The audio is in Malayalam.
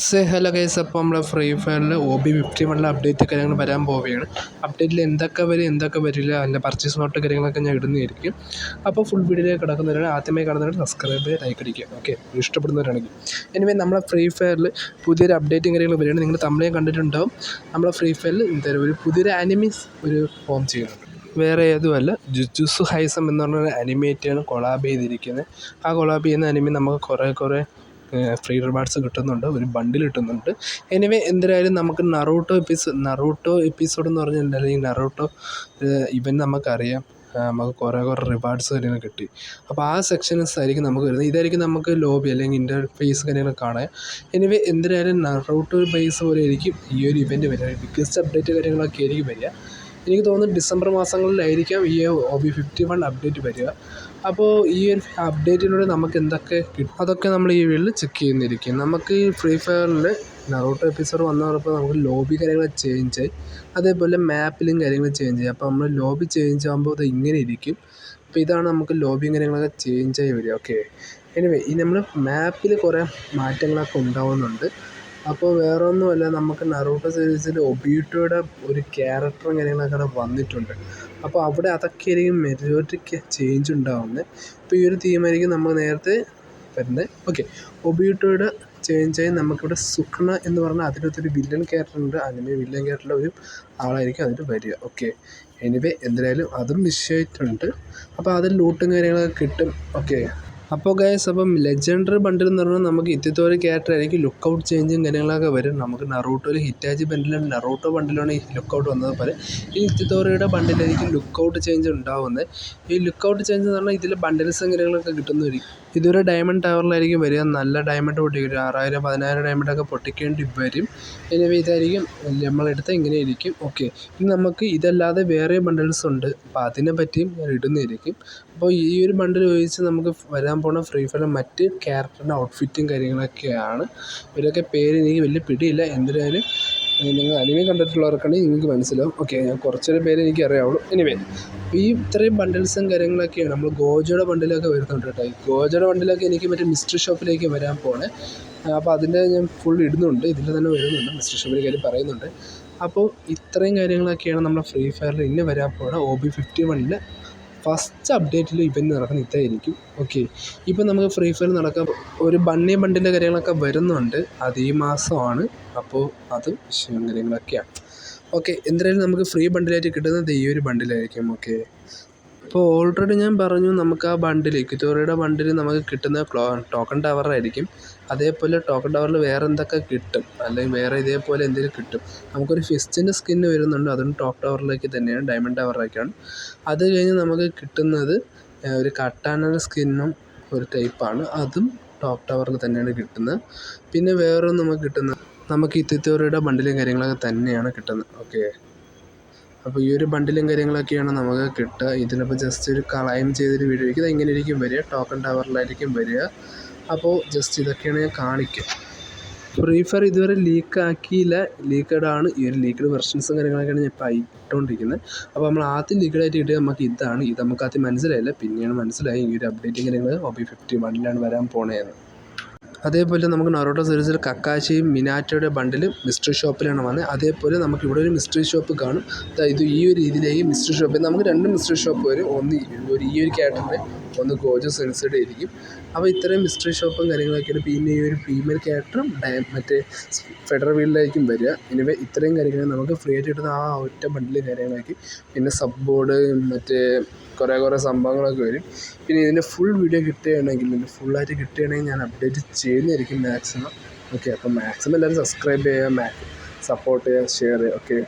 സേ ഹലോ ഗൈസ് അപ്പോൾ നമ്മൾ ഫ്രീ ഫയറിൽ ഒ ബി ഫിഫ്റ്റി വണ്ണിലെ അപ്ഡേറ്റ് കാര്യങ്ങൾ വരാൻ പോവുകയാണ്. അപ്ഡേറ്റിൽ എന്തൊക്കെ വരും എന്തൊക്കെ വരില്ല അതിന്റെ പർച്ചേസ് നോട്ട് കാര്യങ്ങളൊക്കെ ഞാൻ ഇടുന്നതായിരിക്കും. അപ്പോൾ ഫുൾ വീഡിയോ കിടക്കുന്നവരാണ് ആദ്യമായി കാണുന്നവർ സബ്സ്ക്രൈബ് ലൈക്ക് അടിക്കുക. ഓക്കെ ഇഷ്ടപ്പെടുന്നവരാണെങ്കിൽ. എനിവേ നമ്മളെ ഫ്രീ ഫയറിൽ പുതിയൊരു അപ്ഡേറ്റും കാര്യങ്ങൾ വരികയാണ്. നിങ്ങൾ തമ്മിലേ കണ്ടിട്ടുണ്ടാവും. നമ്മളെ ഫ്രീ ഫയറിൽ എന്താ ഒരു പുതിയൊരു അനിമീസ് ഒരു ഫോം ചെയ്യുന്നുണ്ട്. വേറെ ഏതുമല്ല ജുജുസു ഹൈസം എന്ന് പറഞ്ഞൊരു അനിമേറ്റാണ് കൊളാബ് ചെയ്തിരിക്കുന്നത് ആ കൊളാബ് ചെയ്യുന്ന അനിമി നമുക്ക് കുറേ കുറേ ഫ്രീ റിവാർഡ്സ് കിട്ടുന്നുണ്ട് ഒരു ബണ്ടിൽ കിട്ടുന്നുണ്ട്. എനിവേ എന്തായാലും നമുക്ക് നറൂട്ടോ എപ്പിസോഡ് നറൂട്ടോ എപ്പിസോഡ് എന്ന് പറഞ്ഞാൽ അല്ലെങ്കിൽ നറൂട്ടോ ഇവൻ നമുക്കറിയാം. നമുക്ക് കുറേ കുറേ റിവാർഡ്സ് കാര്യങ്ങൾ കിട്ടി. അപ്പോൾ ആ സെക്ഷൻസ് ആയിരിക്കും നമുക്ക് വരുന്നത്. ഇതായിരിക്കും നമുക്ക് ലോബി അല്ലെങ്കിൽ ഇന്റർഫേസ് കാര്യങ്ങൾ കാണാൻ. എനിവേ എന്തായാലും നറൂട്ടോ ബേസ് പോലെ ആയിരിക്കും ഈ ഒരു ഇവന്റ് വരിക. ബിഗ്ഗസ്റ്റ് അപ്ഡേറ്റ് കാര്യങ്ങളൊക്കെ ആയിരിക്കും വരിക. എനിക്ക് തോന്നുന്നു ഡിസംബർ മാസങ്ങളിലായിരിക്കാം ഈ O B fifty one update വരിക. അപ്പോൾ ഈ ഒരു അപ്ഡേറ്റിലൂടെ നമുക്ക് എന്തൊക്കെ കിട്ടും? അതൊക്കെ നമ്മൾ ഈ വീഡിയോയിൽ ചെക്ക് ചെയ്യുന്നിരിക്കും. നമുക്ക് ഈ ഫ്രീ ഫയറിൽ നറൂട്ടോ എപ്പിസോഡ് വന്നു നമുക്ക് ലോബി കാര്യങ്ങൾ ചേഞ്ച് ആയി. അതേപോലെ മാപ്പിലും കാര്യങ്ങൾ ചേഞ്ച് ആയി. അപ്പോൾ നമ്മൾ ലോബി ചേഞ്ച് ആകുമ്പോൾ അത് ഇങ്ങനെ ഇരിക്കും. അപ്പോൾ ഇതാണ് നമുക്ക് ലോബിയും കാര്യങ്ങളൊക്കെ ചേഞ്ച് ആയി വരിക ഓക്കെ എനിവേ ഈ നമ്മൾ മാപ്പിൽ കുറേ മാറ്റങ്ങളൊക്കെ ഉണ്ടാവുന്നുണ്ട്. അപ്പോൾ വേറൊന്നുമല്ല നമുക്ക് നറൂട്ടോ സീരീസിൽ ഒബീട്ടോയുടെ ഒരു ക്യാരക്ടറും കാര്യങ്ങളൊക്കെ അവിടെ വന്നിട്ടുണ്ട്. അപ്പോൾ അവിടെ അതൊക്കെ ആയിരിക്കും മെജോറിറ്റിക്ക് ചേഞ്ച് ഉണ്ടാവുന്നത് ഇപ്പോൾ ഈ ഒരു തീമായിരിക്കും നമ്മൾ നേരത്തെ വരുന്നത് ഓക്കെ ഒബീട്ടോയുടെ ചേഞ്ചായി നമുക്കിവിടെ സുഖ്ന എന്ന് പറഞ്ഞാൽ അതിനകത്തൊരു വില്ലൻ ക്യാരക്ടർ ഉണ്ട്. അനിമ വില്ലൻ ക്യാരക്ടറിലെ ഒരു ആളായിരിക്കും അതിൽ വരിക. ഓക്കെ എനിവേ എന്തായാലും അതും വിഷയമായിട്ടുണ്ട് അപ്പോൾ അതിൽ ലൂട്ടും കാര്യങ്ങളൊക്കെ കിട്ടും. ഓക്കെ അപ്പോൾ ഗൈസ് അപ്പം ലെജൻഡറി ബണ്ടിൽ എന്ന് പറഞ്ഞാൽ നമുക്ക് ഇത്തിത്തോരി ക്യാരക്ടർ ആയിരിക്കും ലുക്ക് ഔട്ട് ചേഞ്ചും കാര്യങ്ങളൊക്കെ വരും. നമുക്ക് നറൂട്ടോയിൽ ഹിറ്റാജി ബണ്ടിലും നറൂട്ടോ ബണ്ടിലാണ് ഈ ലുക്ക് ഔട്ട് വന്നത്. പോലെ ഈ ഇത്തിത്തോരയുടെ ബണ്ടിലായിരിക്കും ലുക്ക് ഔട്ട് ചേഞ്ച് ഉണ്ടാവുന്നത്. ഈ ലുക്ക് ഔട്ട് ചേഞ്ച് എന്ന് പറഞ്ഞാൽ ഇതിൽ ബണ്ടിൽസും കാര്യങ്ങളൊക്കെ കിട്ടുന്നതായിരിക്കും. ഇതൊരു ഡയമണ്ട് ടവറിലായിരിക്കും വരിക. നല്ല ഡയമണ്ട് പൊട്ടിക്കും ആറായിരം പതിനായിരം ഡയമണ്ടൊക്കെ പൊട്ടിക്കേണ്ടി വരും. എനിവേ ഇതായിരിക്കും. നമ്മളെടുത്ത ഇങ്ങനെ ഇരിക്കും. ഓക്കെ ഇനി നമുക്ക് ഇതല്ലാതെ വേറെ ബണ്ടിൽസ് ഉണ്ട്. അപ്പോൾ അതിനെ പറ്റിയും ഞാൻ ഇടുന്നതായിരിക്കും. അപ്പോൾ ഈ ഒരു ബണ്ടിൽ ഉപയോഗിച്ച് നമുക്ക് വരാൻ പോണ ഫ്രീ ഫയർ മറ്റ് ക്യാരക്ടറിന്റെ ഔട്ട്ഫിറ്റും കാര്യങ്ങളൊക്കെയാണ്. ഇവരൊക്കെ പേര് എനിക്ക് വലിയ പിടിയില്ല. എന്തായാലും നിങ്ങൾ അനിമേ കണ്ടിട്ടുള്ളവർക്കാണെങ്കിൽ നിങ്ങൾക്ക് മനസ്സിലാവും. ഓക്കെ ഞാൻ കുറച്ചൊരു പേര് എനിക്ക് അറിയാവുള്ളൂ എനിവേ ഈ ഇത്രയും ബണ്ടിൽസും കാര്യങ്ങളൊക്കെയാണ് നമ്മൾ ഗോജയുടെ ബണ്ടിലൊക്കെ വരുന്നുണ്ട് കേട്ടോ. ഈ ഗോജയുടെ ബണ്ടിലൊക്കെ എനിക്ക് മറ്റേ മിസ്റ്റർ ഷോപ്പിലേക്ക് വരാൻ പോണേ. അപ്പോൾ അതിന്റെ ഞാൻ ഫുൾ ഇടുന്നുണ്ട്. ഇതിൽ തന്നെ വരുന്നുണ്ട്. മിസ്റ്റർ ഷോപ്പിന്റെ കാര്യം പറയുന്നുണ്ട്. അപ്പോൾ ഇത്രയും കാര്യങ്ങളൊക്കെയാണ് നമ്മുടെ ഫ്രീ ഫയറിൽ ഇന്ന് വരാൻ പോണ. ഒ ബി ഫിഫ്റ്റി വണ്ണിൽ ഫസ്റ്റ് അപ്ഡേറ്റിൽ ഇവന്റ് നടക്കുന്ന ഇതായിരിക്കും. ഓക്കെ ഇപ്പം നമുക്ക് ഫ്രീ ഫയർ നടക്കാൻ ഒരു ബണ്ണി ബണ്ടിന്റെ കാര്യങ്ങളൊക്കെ വരുന്നുണ്ട്. അത് ഈ മാസമാണ്. അപ്പോൾ അത് വിഷയം കാര്യങ്ങളൊക്കെയാണ്. ഓക്കെ എന്തായാലും നമുക്ക് ഫ്രീ ബണ്ടിലായിട്ട് കിട്ടുന്നത് ഈ ഒരു ബണ്ടിലായിരിക്കും ഓക്കെ അപ്പോൾ ഓൾറെഡി ഞാൻ പറഞ്ഞു നമുക്ക് ആ ബണ്ടിൽ ഇക്വിറ്റോറിയയുടെ ബണ്ടിൽ നമുക്ക് കിട്ടുന്ന ടോക്കൺ ടവറായിരിക്കും അതേപോലെ ടോക്കൺ ടവറിൽ വേറെ എന്തൊക്കെ കിട്ടും? അല്ലെങ്കിൽ വേറെ ഇതേപോലെ എന്തെങ്കിലും കിട്ടും? നമുക്കൊരു ഫിസ്റ്റിന്റെ സ്കിന്ന് വരുന്നുണ്ട്. അതും ടോപ്പ് ടവറിലേക്ക് തന്നെയാണ് ഡയമണ്ട് ടവറിലേക്കാണ് അത് കഴിഞ്ഞ് നമുക്ക് കിട്ടുന്നത് ഒരു കട്ടാനയുടെ സ്കിന്നും ഒരു ടൈപ്പാണ് അതും ടോപ്പ് ടവറിൽ തന്നെയാണ് കിട്ടുന്നത്. പിന്നെ വേറൊന്നും നമുക്ക് കിട്ടുന്നത് നമുക്ക് ഇത്തിത്തോറിയുടെ ബണ്ടിലും കാര്യങ്ങളൊക്കെ തന്നെയാണ് കിട്ടുന്നത്. ഓക്കെ അപ്പോൾ ഈ ഒരു ബണ്ടിലും കാര്യങ്ങളൊക്കെയാണ് നമുക്ക് കിട്ടുക. ഇതിനിപ്പോൾ ജസ്റ്റ് ഒരു ക്ലൈം ചെയ്തൊരു വീഡിയോ ഇത് ഇങ്ങനെ ഇരിക്കും വരിക ടോക്കൺ ടവറിലായിരിക്കും വരിക. അപ്പോൾ ജസ്റ്റ് ഇതൊക്കെയാണ് ഞാൻ കാണിക്കുക. ഫ്രീ ഫയർ ഇതുവരെ ലീക്ക് ആക്കിയില്ല. ലീക്കഡ് ആണ്. ഈ ഒരു ലീക്കഡ് വെർഷൻസും കാര്യങ്ങളൊക്കെയാണ് ഞാൻ ഇപ്പോൾ ഇട്ടുകൊണ്ടിരിക്കുന്നത് അപ്പോൾ നമ്മൾ ആദ്യം ലീക്കഡായിട്ട് നമുക്ക് ഇതാണ്. ഇത് നമുക്ക് ആദ്യം മനസ്സിലായില്ല. പിന്നെയാണ് മനസ്സിലായി ഈ ഒരു അപ്ഡേറ്റിംഗ് കാര്യങ്ങൾ ഒ ബി ഫിഫ്റ്റി വണ്ണിലാണ് വരാൻ പോണതെന്ന് അതേപോലെ നമുക്ക് നറോട്ടോ സീരീസിൽ കക്കാശിയും മിനാറ്റോയുടെ ബണ്ടിലും മിസ്റ്ററി ഷോപ്പിലാണ് വന്നത്. അതേപോലെ നമുക്ക് ഇവിടെ ഒരു മിസ്റ്ററി ഷോപ്പ് കാണും. ഇത് ഈ ഒരു രീതിയിലേക്ക് മിസ്റ്ററി ഷോപ്പ്. നമുക്ക് രണ്ട് മിസ്റ്ററി ഷോപ്പ് വരും. ഒന്ന് ഒരു ഈ ഒരു ക്യാരക്ടറിന്റെ ഒന്ന് ഗോജ സെൻസേഡ് ആയിരിക്കും. അപ്പോൾ ഇത്രയും മിസ്റ്ററി ഷോപ്പും കാര്യങ്ങളൊക്കെയാണ്. പിന്നെ ഈ ഒരു ഫീമെയിൽ ക്യാരക്ടറും മറ്റേ ഫെഡറൽ വീലിലായിരിക്കും വരിക. എനിവേ ഇത്രയും കാര്യങ്ങൾ നമുക്ക് ഫ്രീ ആയിട്ട് കിട്ടുന്ന ആ ഒറ്റ ബണ്ടിൽ കാര്യങ്ങളായിരിക്കും. പിന്നെ സബ് ബോർഡ് മറ്റേ കുറേ കുറേ സംഭവങ്ങളൊക്കെ വരും. പിന്നെ ഇതിന്റെ ഫുൾ വീഡിയോ കിട്ടുകയാണെങ്കിൽ ഇതിന്റെ ഫുള്ളായിട്ട് കിട്ടുകയാണെങ്കിൽ ഞാൻ അപ്ഡേറ്റ് ചെയ്യുന്നതായിരിക്കും മാക്സിമം ഓക്കെ അപ്പോൾ മാക്സിമം എല്ലാവരും സബ്സ്ക്രൈബ് ചെയ്യുക മാ സപ്പോർട്ട് ചെയ്യുക ഷെയർ ചെയ്യുക ഓക്കെ